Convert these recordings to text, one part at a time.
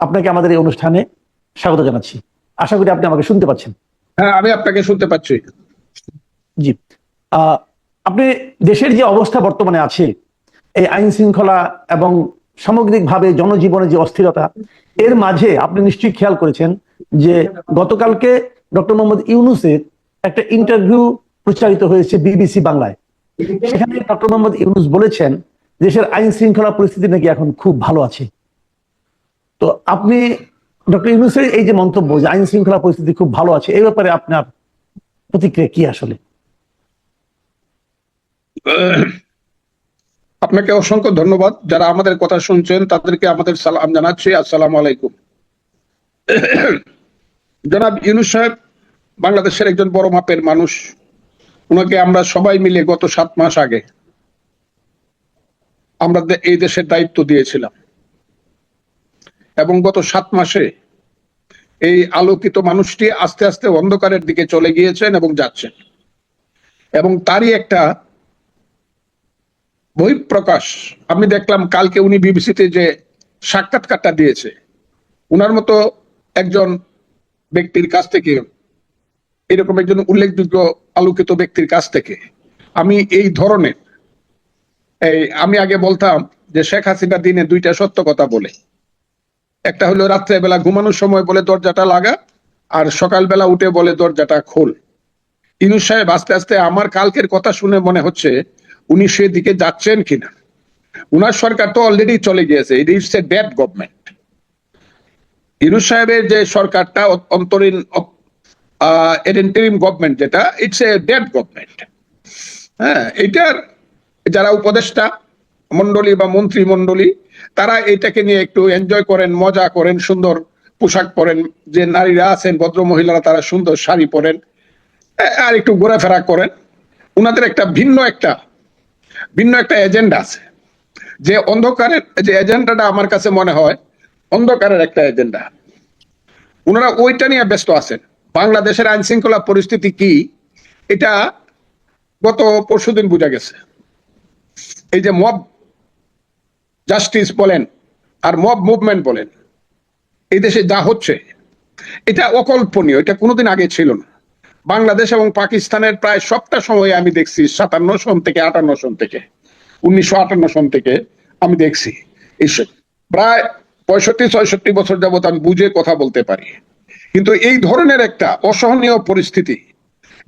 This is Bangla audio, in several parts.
আপনাকে আমাদের এই অনুষ্ঠানে স্বাগত জানাচ্ছি। আশা করি আপনি আমাকে শুনতে পাচ্ছেন। হ্যাঁ আমি আপনাকে শুনতে পাচ্ছি। জি। আপনি দেশের যে অবস্থা বর্তমানে আছে এই আইন শৃঙ্খলা এবং সামগ্রিকভাবে জনজীবনে যে অস্থিরতা এর মাঝে আপনি নিশ্চয়ই খেয়াল করেছেন যে গতকালকে ডক্টর মোহাম্মদ ইউনুসের একটা ইন্টারভিউ প্রচারিত হয়েছে বিবিসি বাংলায়। সেখানে ডক্টর মোহাম্মদ ইউনুস বলেছেন দেশের আইন শৃঙ্খলা পরিস্থিতি নাকি এখন খুব ভালো আছে। তো আপনি ডক্টর ইউনুসের এই যে মন্তব্য যে আইন শৃঙ্খলা পরিস্থিতি খুব ভালো আছে, এই ব্যাপারে আপনার প্রতিক্রিয়া কি আসলে? আপনাকে অসংখ্য ধন্যবাদ যারা আমাদের কথা শুনছেন, তাদেরকে আমাদের সালাম জানাচ্ছি। আসসালাম আলাইকুম। জনাব ইউনুস সাহেব বাংলাদেশের একজন বড় মাপের মানুষ। ওনাকে আমরা সবাই মিলে গত সাত মাস আগে আমরা এই দেশের দায়িত্ব দিয়েছিলাম। এবং গত সাত মাসে এই আলোকিত মানুষটি আস্তে আস্তে অন্ধকারের দিকে চলে গিয়েছেন এবং যাচ্ছেন। এবং তারই একটা বহিঃপ্রকাশ, আমি দেখলাম কালকে উনি বিবিসিতে যে সাক্ষাৎকারটা দিয়েছে, উনার মতো একজন ব্যক্তির কাছ থেকে, এরকম একজন উল্লেখযোগ্য আলোকিত ব্যক্তির কাছ থেকে, আমি এই ধরনের, এই, আমি আগে বলতাম যে শেখ হাসিনা দিনে দুইটা সত্য কথা বলে। একটা হলো রাত্রেবেলা ঘুমানোর সময় বলে দরজাটা লাগা, আর সকালবেলা উঠে বলে দরজাটা খোল। ইনুস সাহেব আস্তে আস্তে আমার কালকের কথা শুনে মনে হচ্ছে উনি সেদিকে যাচ্ছেন কিনা। উনার সরকার তো অলরেডি চলে গিয়েছে it is a dead government Yunus সাহেবের যে সরকারটা অন্তরীণ গভর্নমেন্ট যেটা ইটস এ ডেড গভর্নমেন্ট হ্যাঁ এটার যারা উপদেষ্টা মন্ডলী বা মন্ত্রী মন্ডলী তারা এটাকে নিয়ে একটু এনজয় করেন, মজা করেন, সুন্দর পোশাক পরেন। যে নারীরা আছেন, ভদ্র মহিলারা, তারা সুন্দর শাড়ি পরেন আর একটু ঘোরাফেরা করেন। উনাদের একটা ভিন্ন একটা ভিন্ন একটা এজেন্ডা আছে। যে অন্ধকারের, যে এজেন্ডাটা আমার কাছে মনে হয়, অন্ধকারের একটা এজেন্ডা ওনারা ওইটা নিয়ে ব্যস্ত আছেন। বাংলাদেশের আইন শৃঙ্খলা পরিস্থিতি কি? এটা গত পরশুদিন বোঝা গেছে। এই যে মব জাস্টিস বলেন আর মব মুভমেন্ট বলেন। এই দেশে যা হচ্ছে, এটা অকল্পনীয়, এটা কোনোদিন আগে ছিল না। বাংলাদেশ এবং পাকিস্তানের প্রায় সবটা সময় আমি দেখছি, সাতান্ন সন থেকে আটান্ন সন থেকে, উনিশশো আটান্ন সন থেকে আমি দেখছি। এই প্রায় পঁয়ষট্টি, ছয়ষট্টি বছর যাবত আমি বুঝে কথা বলতে পারি। কিন্তু এই ধরনের একটা অসহনীয় পরিস্থিতি,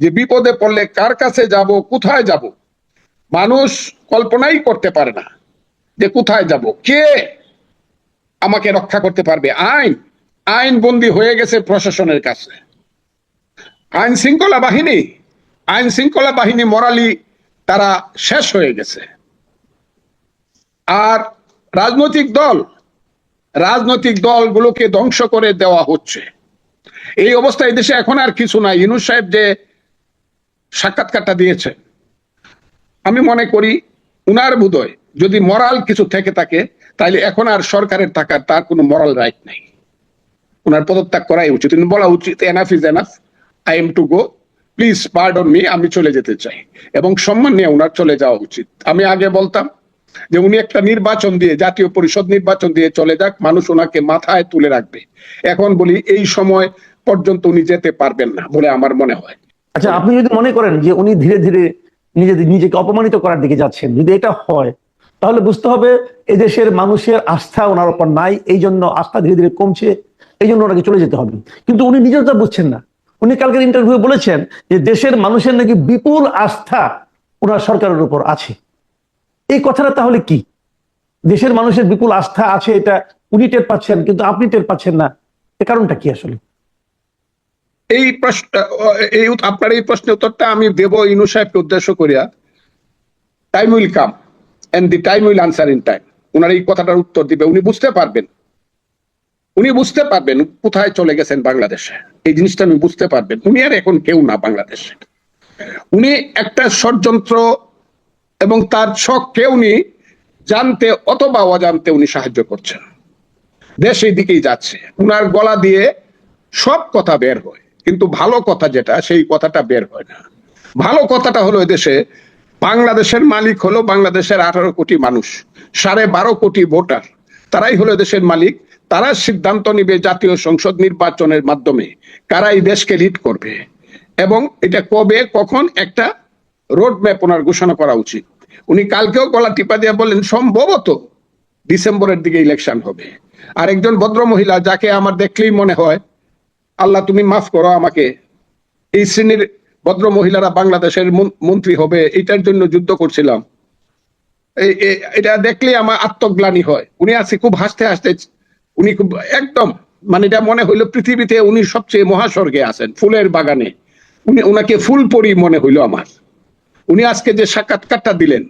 যে বিপদে পড়লে কার কাছে যাব, কোথায় যাব, মানুষ কল্পনাই করতে পারে না। যে কোথায় যাব? কে আমাকে রক্ষা করতে পারবে? আইন। আইন বন্দী হয়ে গেছে প্রশাসনের কাছে। আইন শৃঙ্খলা বাহিনী। আইন শৃঙ্খলা বাহিনী মরালি তারা শেষ হয়ে গেছে। আর রাজনৈতিক দল, রাজনৈতিক দলগুলোকে ধ্বংস করে দেওয়া হচ্ছে। এই অবস্থায় দেশে এখন আর কিছু নাই। ইনুস সাহেব যে সাক্ষাৎকারটা দিয়েছে আমি মনে করি উনার বোধয় যদি মরাল কিছু থেকে থাকে তাহলে এখন আর সরকারের থাকার তার কোনো মরাল রাইট নেই। ওনার পদত্যাগ করাই উচিত। উনি বলা উচিত enough is enough I am to go please pardon me আমি চলে যেতে চাই। এবং সম্মান নিয়ে ওনার চলে যাওয়া উচিত। আমি আগে বলতাম যে উনি একটা নির্বাচন দিয়ে, জাতীয় পরিষদ নির্বাচন দিয়ে চলে যাক, মানুষ ওনাকে মাথায় তুলে রাখবে। এখন বলি, এই সময় পর্যন্ত উনি যেতে পারবেন না বলে আমার মনে হয়। আচ্ছা আপনি যদি মনে করেন যে উনি ধীরে ধীরে নিজে নিজেকে অপমানিত করার দিকে যাচ্ছেন, যদি এটা হয় তাহলে বুঝতে হবে এদেশের মানুষের আস্থা ওনার উপর নাই এই জন্য আস্থা ধীরে ধীরে কমছে এই জন্য ওনাকে চলে যেতে হবে। কিন্তু উনি নিজেও তা বুঝছেন না। উনি কালকের ইন্টারভিউ বলেছেন যে দেশের মানুষের নাকি বিপুল আস্থা ওনার সরকারের উপর আছে। এই কথাটা তাহলে কি? দেশের মানুষের বিপুল আস্থা আছে এটা উনি টের পাচ্ছেন, কিন্তু আপনি টের পাচ্ছেন না। এ কারণটা কি আসলে? এই প্রশ্ন এই আপনার এই প্রশ্নের উত্তরটা আমি দেব ইনু সাহেবকে উদ্দেশ্য করিয়া। Time will come. And the time will answer in time উনার এই কথাটার উত্তর দিবে। উনি বুঝতে পারবেন। উনি বুঝতে পারবেন কোথায় চলে গেছেন বাংলাদেশে। এই জিনিসটা উনি বুঝতে পারবেন। উনি আর এখন কেউ না বাংলাদেশে। উনি একটা ষড়যন্ত্র এবং তার ছককে উনি জানতে অথবা অজান্তে উনি সাহায্য করছেন। দেশ এই দিকেই যাচ্ছে। উনার গলা দিয়ে সব কথা বের হয়। কিন্তু ভালো কথা যেটা, সেই কথাটা বের হয় না। ভালো কথাটা হলো এদেশে বাংলাদেশের মালিক হলো বাংলাদেশের আঠারো কোটি মানুষ, সাড়ে বারো কোটি ভোটার। তারাই হলো দেশের মালিক। তারা সিদ্ধান্ত নিবে জাতীয় সংসদ নির্বাচনের মাধ্যমে কারা এই দেশকে লিড করবে। এবং এটা কবে, কখন একটা রোড ম্যাপ ওনার ঘোষণা করা উচিত। উনি কালকেও গলা টিপা দিয়ে বললেন, সম্ভবত ডিসেম্বরের দিকে ইলেকশন হবে। আর একজন ভদ্র মহিলা যাকে আমার দেখলেই মনে হয়, আল্লাহ তুমি মাফ করো আমাকে। এই শ্রেণির ভদ্র মহিলারা বাংলাদেশের মন্ত্রী হবে, এটার জন্য যুদ্ধ করছিলাম। এটা দেখলে আমার আত্মগ্লানি হয়। উনি আছে, খুব হাসতে হাসতে, উনি খুব একদম মানে এটা মনে হইল পৃথিবীতে উনি সবচেয়ে মহাস্বর্গে আছেন, ফুলের বাগানে। উনি ওনাকে ফুল পরি মনে হইল আমার। উনি আজকে যে সাক্ষাৎকারটা দিলেন,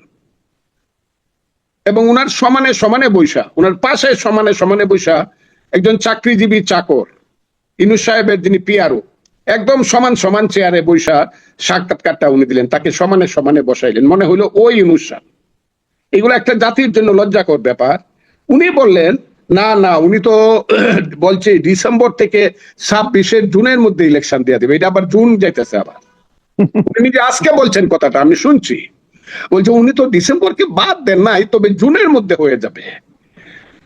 এবং উনার সমানে সমানে বৈশা, উনার পাশে সমানে সমানে বৈশা একজন চাকরিজীবী চাকর ইনু সাহেবের যিনি পিয়ারো একদম সমান সমান চেয়ারে বৈশা সাক্ষাৎকারটা উনি দিলেন তাকে সমানে সমানে বসাইলেন। মনে হইল ওই অনুষ্ঠান। এগুলো একটা জাতির জন্য লজ্জাকর ব্যাপার। উনি বললেন না না উনি তো বলছে ডিসেম্বর থেকে ছাব্বিশের জুনের মধ্যে ইলেকশন দিয়ে দেবে। এটা আবার জুন যাইতেছে আবার। উনি যে আজকে বলছেন কথাটা আমি শুনছি। বলছে উনি তো ডিসেম্বরকে বাদ দেন নাই তবে জুনের মধ্যে হয়ে যাবে।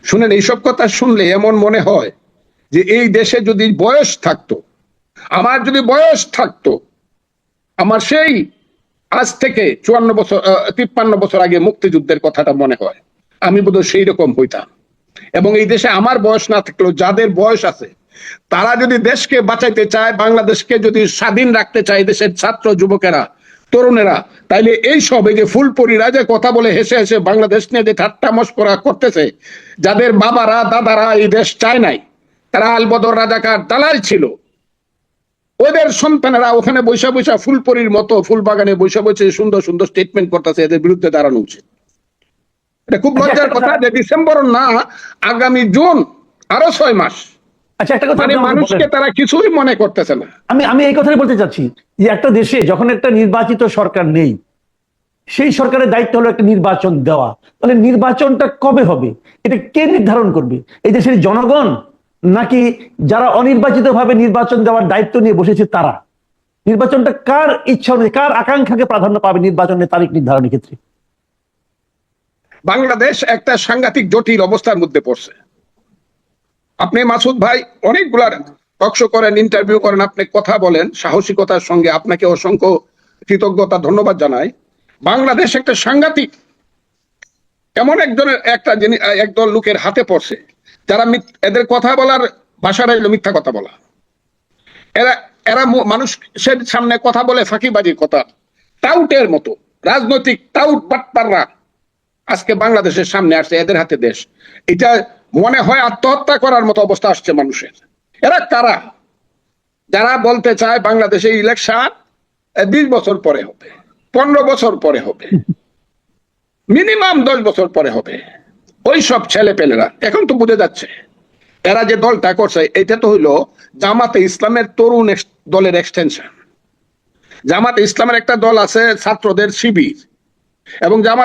শুনেন এইসব কথা শুনলে এমন মনে হয় যে এই দেশে যদি বয়স থাকতো আমার যদি বয়স থাকতো, আমার সেই আজ থেকে চুয়ান্ন বছর তিপ্পান্ন বছর আগে মুক্তিযুদ্ধের কথাটা মনে হয়, আমি বোধহয় সেই রকম হইতাম। এবং এই দেশে আমার বয়স না থাকলেও যাদের বয়স আছে, তারা যদি দেশকে বাঁচাইতে চায়, বাংলাদেশকে যদি স্বাধীন রাখতে চায় দেশের ছাত্র যুবকেরা, তরুণেরা, তাইলে এই সব, এই যে ফুলপরিরা যে কথা বলে হেসে হেসে বাংলাদেশ নিয়ে যে ঠাট্টা মস্করা করতেছে, যাদের বাবারা, দাদারা এই দেশ চায় নাই, তারা আলবদর রাজাকার দালাল ছিল ওদের সন্তানেরা ওখানে বৈশা বৈশা ফুলপরির মতো ফুল বাগানে বৈশা বসে সুন্দর সুন্দর স্টেটমেন্ট করতেছে এদের বিরুদ্ধে দাঁড়ানো উচিত। এটা খুব লজ্জার কথা যে ডিসেম্বর না আগামী জুন আরও ছয় মাস। আচ্ছা একটা কথা মানে আপনি আমাকে মানুষকে তারা কিছুই মনে করতেছে না। আমি আমি এই কথাই বলতে চাচ্ছি যে একটা দেশে যখন একটা নির্বাচিত সরকার নেই সেই সরকারের দায়িত্ব হলো একটা নির্বাচন দেওয়া। তাহলে নির্বাচনটা কবে হবে? এটা কে নির্ধারণ করবে? এই দেশের জনগণ? নাকি যারা অনির্বাচিত ভাবে নির্বাচন দেওয়ার দায়িত্ব নিয়ে বসেছে তারা? নির্বাচনটা কার ইচ্ছা অনুযায়ী, কার আকাঙ্ক্ষাকে প্রাধান্য পাবে নির্বাচনের তারিখ নির্ধারণের ক্ষেত্রে? বাংলাদেশ একটা সাংঘাতিক জটিল অবস্থার মধ্যে পড়ছে। আপনি মাসুদ ভাই অনেকগুলার টকশো করেন ইন্টারভিউ করেন, আপনি কথা বলেন, সাহসিকতার সঙ্গে আপনাকে অসংখ্য কৃতজ্ঞতা, ধন্যবাদ জানাই। বাংলাদেশ একটা সাংঘাতিক, এমন একজনের, একটা একদল লোকের হাতে পড়ছে। যারা এদের কথা বলার ভাষাটা হলো মিথ্যা কথা বলা। এরা এরা মানুষের সামনে কথা বলে ফাঁকিবাজির কথা। টাউটের মতো রাজনৈতিক টাউট বাটপাররা আজকে বাংলাদেশের সামনে আসছে এদের হাতে দেশ। এটা মনে হয় আত্মহত্যা করার মতো অবস্থা আসছে মানুষের। এরা কারা? যারা বলতে চায় বাংলাদেশে ইলেকশন বিশ বছর পরে হবে পনেরো বছর পরে হবে মিনিমাম দশ বছর পরে হবে। ওই সব ছেলে পেলেরা এখন তো বুঝে যাচ্ছে। এরা যে দলটা করছে এটা তো হইল জামাতে ইসলামের তরুণ দলের এক্সটেনশন জামাতে ইসলামের একটা দল আছে ছাত্রদের শিবির। এবং জামাত